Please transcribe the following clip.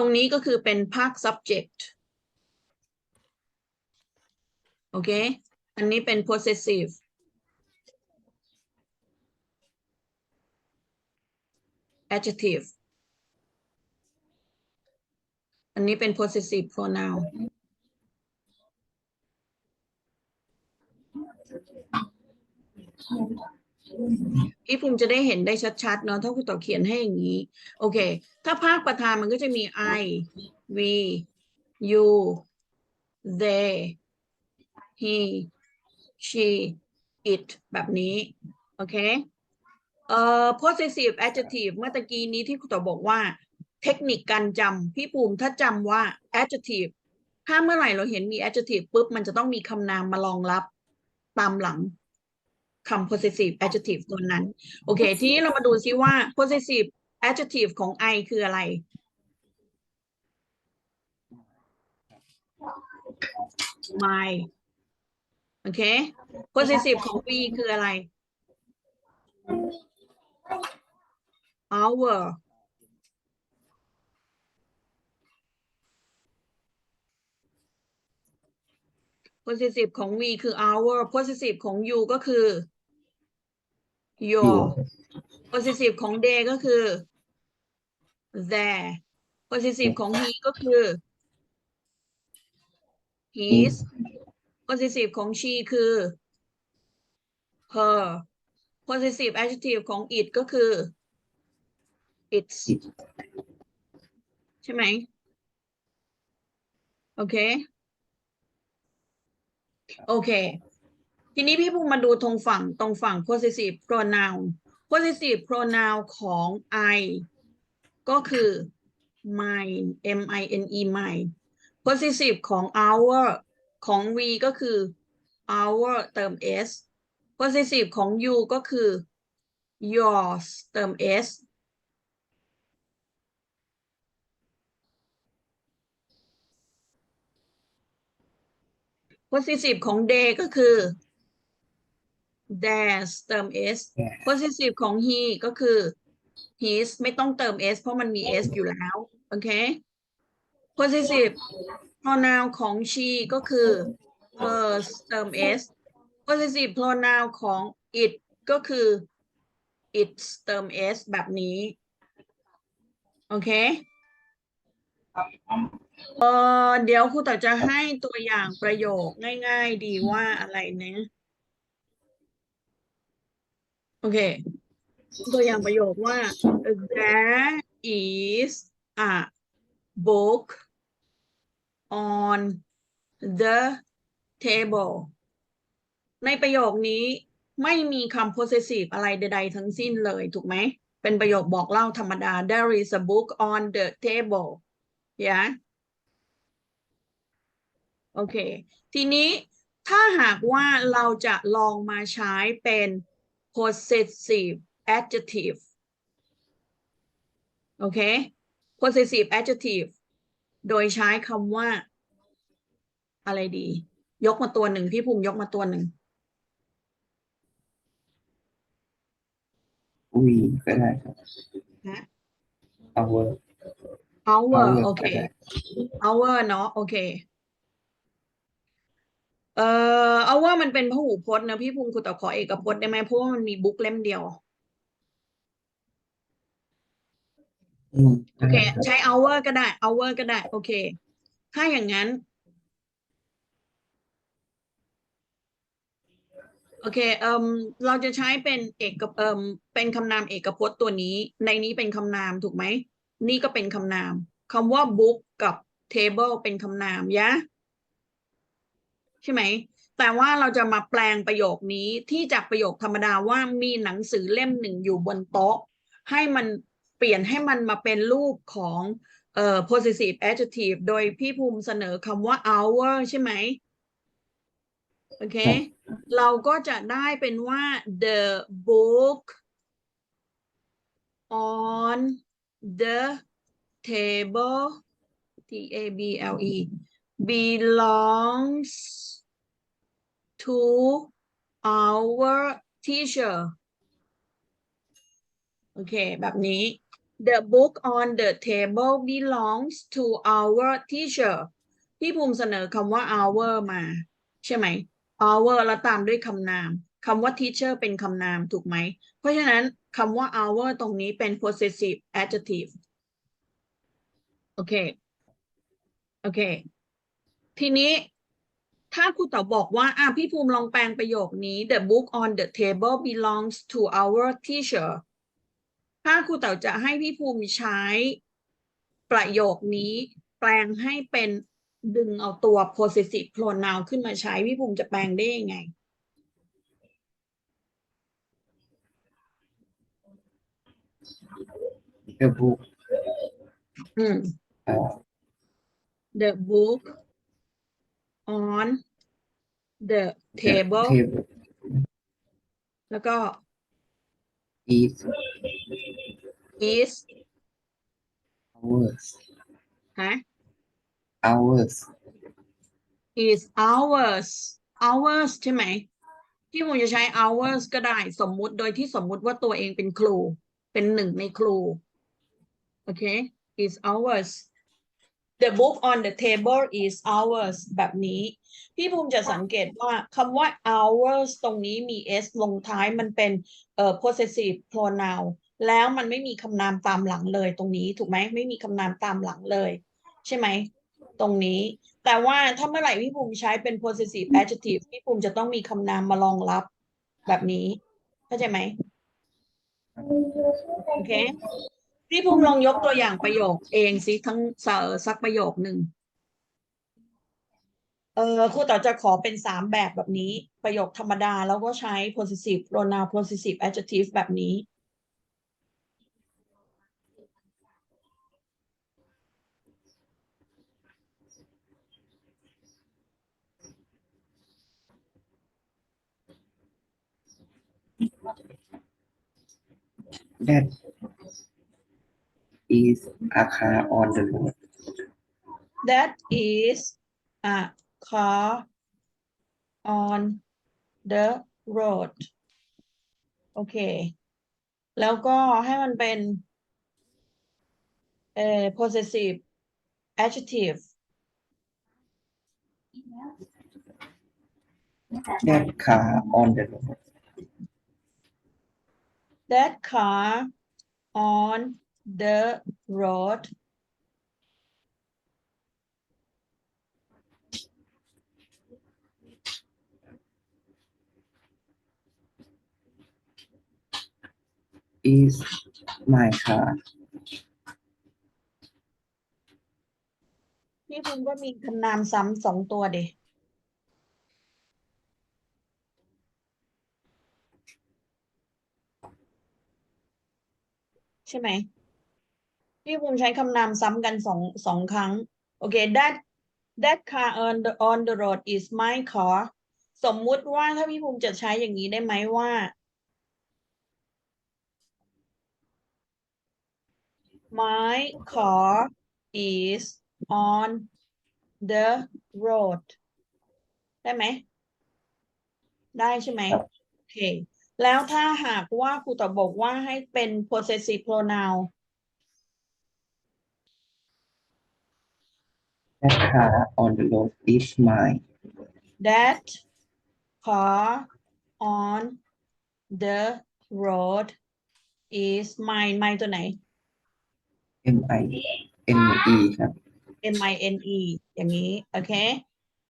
รงนี้ก็คือเป็นภาค subject โอเค อันนี้เป็น possessive adjective อันนี้เป็น possessive pronoun พี่ภูมิจะได้เห็นได้ชัดๆเนาะถ้าคุณต่อเขียนให้อย่างนี้ โอเค ถ้าภาคประธานมันก็จะมี I we you they he she it แบบนี้ โอเคเอ่อ possessive adjective เมื่อตะกี้นี้ที่คุณต่อบอกว่า เทคนิคการจำพี่ภูมิถ้าจำว่า adjective ถ้าเมื่อไหร่เราเห็นมี adjective ปุ๊บมันจะต้องมีคำนามมารองรับตามหลัง คำ possessive adjective ตัวนั้น โอเค ทีนี้เรามาดูซิว่า possessive adjective ของ I คืออะไร my โอเค possessive ของ we คืออะไร our possessive ของ we คือ our possessive ของ you ก็คือ your possessive ของ they ก็คือ their possessive ของ he ก็คือ his possessive ของ she คือ her possessive adjective ของ it ก็คือ its ใช่ไหม โอเค โอเค ทีนี้พี่ภูมิมาดูตรงฝั่งตรงฝั่ง possessive pronoun possessive pronoun ของ I ก็คือ mine m i n e mine possessive ของ our ของ we ก็คือ our เติม s possessive ของ you ก็คือ yours เติม s possessive ของ they ก็คือ theirs เติม s possessive ของ he ก็คือ his ไม่ต้องเติม s เพราะมันมี s อยู่แล้ว โอเค possessive pronoun ของ she ก็คือ hers เติม s possessive pronoun ของ it ก็คือ its เติม s แบบนี้ โอเคเออเดี๋ยวครูต่อจะให้ตัวอย่างประโยคง่าย ๆ ดีว่าอะไรนะ โอเค ตัวอย่างประโยคว่า there is a book on the table ในประโยคนี้ไม่มีคำ possessive อะไรใด ๆ ทั้งสิ้นเลย ถูกไหม เป็นประโยคบอกเล่าธรรมดา there is a book on the table yeah โอเค ทีนี้ถ้าหากว่าเราจะลองมาใช้เป็น possessive adjective โอเค possessive adjective โดยใช้คำว่า อะไรดี ยกมาตัวหนึ่งพี่ภูมิยกมาตัวหนึ่งวีก็ได้ครับนะ our our our โอเคก็ได้ our เนาะโอเค เอ่อ our มันเป็นพหูพจน์นะพี่ภูมิคุณต่อขอเอกพจน์ได้ไหมเพราะว่ามันมีบุ๊กเล่มเดียว อืมโอเคได้ครับใช้ hour ก็ได้ hour ก็ได้ โอเค ถ้าอย่างนั้น โอเคเอ่มเราจะใช้เป็นเอกเอ่มเป็นคำนามเอกพจน์ตัวนี้ ในนี้เป็นคำนามถูกไหม นี่ก็เป็นคำนามคำว่า book กับ table เป็นคำนามยะ ใช่ไหม แต่ว่าเราจะมาแปลงประโยคนี้ที่จากประโยคธรรมดาว่ามีหนังสือเล่มหนึ่งอยู่บนโต๊ะ ให้มันเปลี่ยนให้มันมาเป็นรูปของเอ่อ possessive adjective โดยพี่ภูมิเสนอคำว่า our ใช่ไหมโอเค เราก็จะได้เป็นว่า the book on the table T A B L E belongs to our teacher โอเค แบบนี้ the book on the table belongs to our teacher พี่ภูมิเสนอคำว่า our มา ใช่ไหม our แล้วตามด้วยคำนามคำว่า teacher เป็นคำนามถูกไหม เพราะฉะนั้นคำว่า our ตรงนี้เป็น possessive adjective โอเค โอเค ทีนี้ ถ้าครูเต๋อบอกว่าอะพี่ภูมิลองแปลงประโยคนี้ the book on the table belongs to our teacher ถ้าครูเต๋อจะให้พี่ภูมิใช้ ประโยคนี้ แปลงให้เป็นดึงเอาตัว possessive pronoun ขึ้นมาใช้ พี่ภูมิจะแปลงได้ยังไง the book อืมเอ่อ the book on the table table แล้วก็ is is ours ฮะ ours is ours ours ใช่ไหมพี่ผมจะใช้ ours ก็ได้สมมุติโดยที่สมมุติว่าตัวเองเป็นครู เป็นหนึ่งในครู โอเค is ours the book on the table is ours แบบนี้ พี่ภูมิจะสังเกตว่าคำว่า ours ตรงนี้มี s ลงท้ายมันเป็นเอ่อ possessive pronoun แล้วมันไม่มีคำนามตามหลังเลยตรงนี้ถูกไหมไม่มีคำนามตามหลังเลย ใช่ไหม ตรงนี้ แต่ว่าถ้าเมื่อไหร่พี่ภูมิใช้เป็น possessive adjective พี่ภูมิจะต้องมีคำนามมารองรับแบบนี้ เข้าใจไหมโอเค พี่ภูมิลองยกตัวอย่างประโยคเองสิทั้งเอ่อสักประโยคหนึ่งเออครูต่อจะขอเป็นสามแบบแบบนี้ ประโยคธรรมดาแล้วก็ใช้ possessive pronoun possessive adjective แบบนี้ that is a car on the road that is a car on the road โอเค แล้วก็ให้มันเป็นเอ่อ possessive adjective that car on the road that car on the road is my car พี่ภูมิก็มีคำนามซ้ำสองตัวเดใช่ไหม พี่ภูมิใช้คำนามซ้ำกันสองสองครั้ง โอเค that that car on the on the road is my car สมมุติว่าถ้าพี่ภูมิจะใช้อย่างนี้ได้ไหมว่า my car is on the road ได้ไหม ได้ใช่ไหมครับโอเค แล้วถ้าหากว่าครูต่อบอกว่าให้เป็น possessive pronoun that car on the road is mine that car on the road is mine mine ตัวไหน M I N E ครับ M I N E อย่างนี้ โอเค